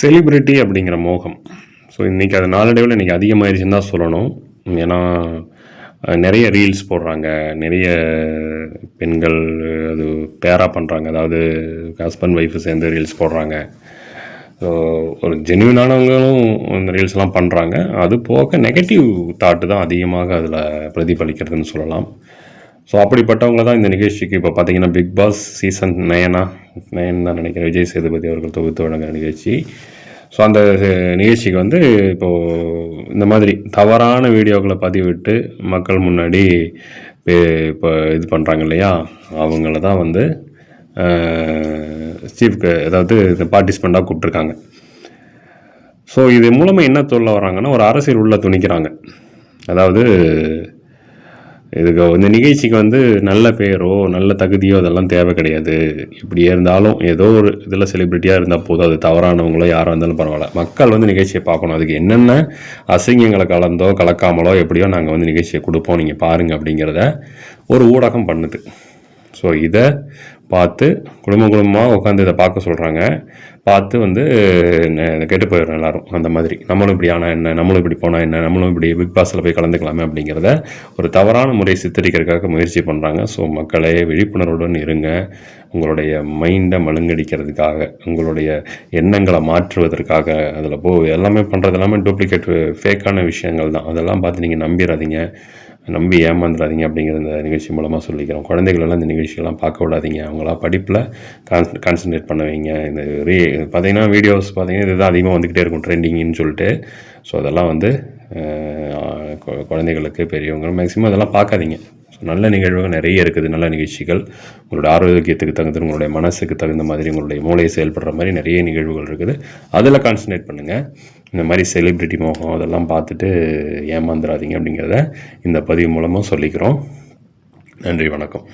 Celebrity அப்படிங்கிற மோகம். So இன்றைக்கி அது நாளடைவில் இன்றைக்கி அதிகமாயிருச்சுன்னு தான் சொல்லணும். ஏன்னா நிறைய ரீல்ஸ் போடுறாங்க. நிறைய பெண்கள் அது பேரா பண்ணுறாங்க அதாவது ஹஸ்பண்ட் ஒய்ஃபு சேர்ந்து ரீல்ஸ் போடுறாங்க. ஸோ ஒரு ஜென்யூனானவங்களும் இந்த ரீல்ஸ்லாம் பண்ணுறாங்க அது போக நெகட்டிவ் தாட்டு தான் அதிகமாக அதில் பிரதிபலிக்கிறதுன்னு சொல்லலாம். ஸோ அப்படிப்பட்டவங்க தான் இந்த நிகழ்ச்சிக்கு இப்போ பார்த்தீங்கன்னா Bigg Boss season Nayana Nayan தான் நினைக்கிறேன் விஜய் சேதுபதி அவர்கள் தொகுத்து வழங்குற நிகழ்ச்சி. ஸோ அந்த நிகழ்ச்சிக்கு வந்து இப்போது இந்த மாதிரி தவறான வீடியோக்களை பதிவிட்டு மக்கள் முன்னாடி இப்போ இது பண்ணுறாங்க இல்லையா? அவங்கள தான் வந்து சீஃப்க்கு அதாவது பார்ட்டிசிபெண்ட்டாக கூப்பிட்ருக்காங்க ஸோ இது மூலமாக என்ன சொல்ல வராங்கன்னா ஒரு அரசியல் உள்ள துணிக்கிறாங்க. அதாவது இதுக்கு இந்த நிகழ்ச்சிக்கு வந்து நல்ல பேரோ நல்ல தகுதியோ அதெல்லாம் தேவை கிடையாது. இப்படி இருந்தாலும் ஏதோ ஒரு இதில் செலிப்ரிட்டியாக இருந்தால் போதும். அது தவறானவங்களோ யாராக இருந்தாலும் பரவாயில்ல. மக்கள் வந்து நிகழ்ச்சியை பார்க்கணும். அதுக்கு என்னென்ன அசிங்கங்களை கலந்தோ கலக்காமலோ எப்படியோ நாங்கள் வந்து நிகழ்ச்சியை கொடுப்போம். நீங்கள் பாருங்கள் அப்படிங்கிறத ஒரு ஊடகம் பண்ணுது. ஸோ இதை பார்த்து குடும்ப குடும்பமாக உட்காந்து இதை பார்க்க சொல்கிறாங்க பார்த்து வந்து கெட்டு போயிடும் எல்லாரும் அந்த மாதிரி. நம்மளும் இப்படி ஆனால் என்ன? நம்மளும் இப்படி போனால் என்ன? நம்மளும் இப்படி பிக் பாஸில் போய் கலந்துக்கலாமே அப்படிங்கிறத ஒரு தவறான முறை சித்தரிக்கிறதுக்காக முயற்சி பண்ணுறாங்க ஸோ மக்களே விழிப்புணர்வுடன் இருங்க. உங்களுடைய மைண்டை மழுங்கடிக்கிறதுக்காக உங்களுடைய எண்ணங்களை மாற்றுவதற்காக அதில் போ எல்லாமே பண்ணுறது எல்லாமே டூப்ளிகேட் ஃபேக்கான விஷயங்கள் தான். அதெல்லாம் பார்த்து நீங்கள் நம்பிடாதீங்க நம்பி ஏமாந்துடாதீங்க அப்படிங்கிற இந்த நிகழ்ச்சி மூலமாக சொல்லிக்கிறோம். குழந்தைகளெல்லாம் இந்த நிகழ்ச்சியெல்லாம் பார்க்க விடாதீங்க. அவங்களா படிப்பில் கான் கான்சன்ட்ரேட் பண்ண வைங்க இந்த ரீ பார்த்தீங்கன்னா வீடியோஸ் பார்த்தீங்கன்னா இதுதான் அதிகமாக வந்துக்கிட்டே இருக்கும் ட்ரெண்டிங்னு சொல்லிட்டு. ஸோ அதெல்லாம் வந்து குழந்தைகளுக்கு பெரியவங்க மேக்ஸிமம் அதெல்லாம் பார்க்காதீங்க. நல்ல நிகழ்வுகள் நிறைய இருக்குது நல்ல நிகழ்ச்சிகள். உங்களோட ஆரோக்கியத்துக்கு தகுந்த உங்களுடைய மனசுக்கு தகுந்த மாதிரி உங்களுடைய மூளையை செயல்படுற மாதிரி நிறைய நிகழ்வுகள் இருக்குது. அதில் கான்சன்ட்ரேட் பண்ணுங்கள் இந்த மாதிரி செலிப்ரிட்டி மோகம் அதெல்லாம் பார்த்துட்டு ஏமாந்துடாதீங்க அப்படிங்கிறத இந்த பதிவு மூலமாக சொல்லிக்கிறோம். நன்றி வணக்கம்.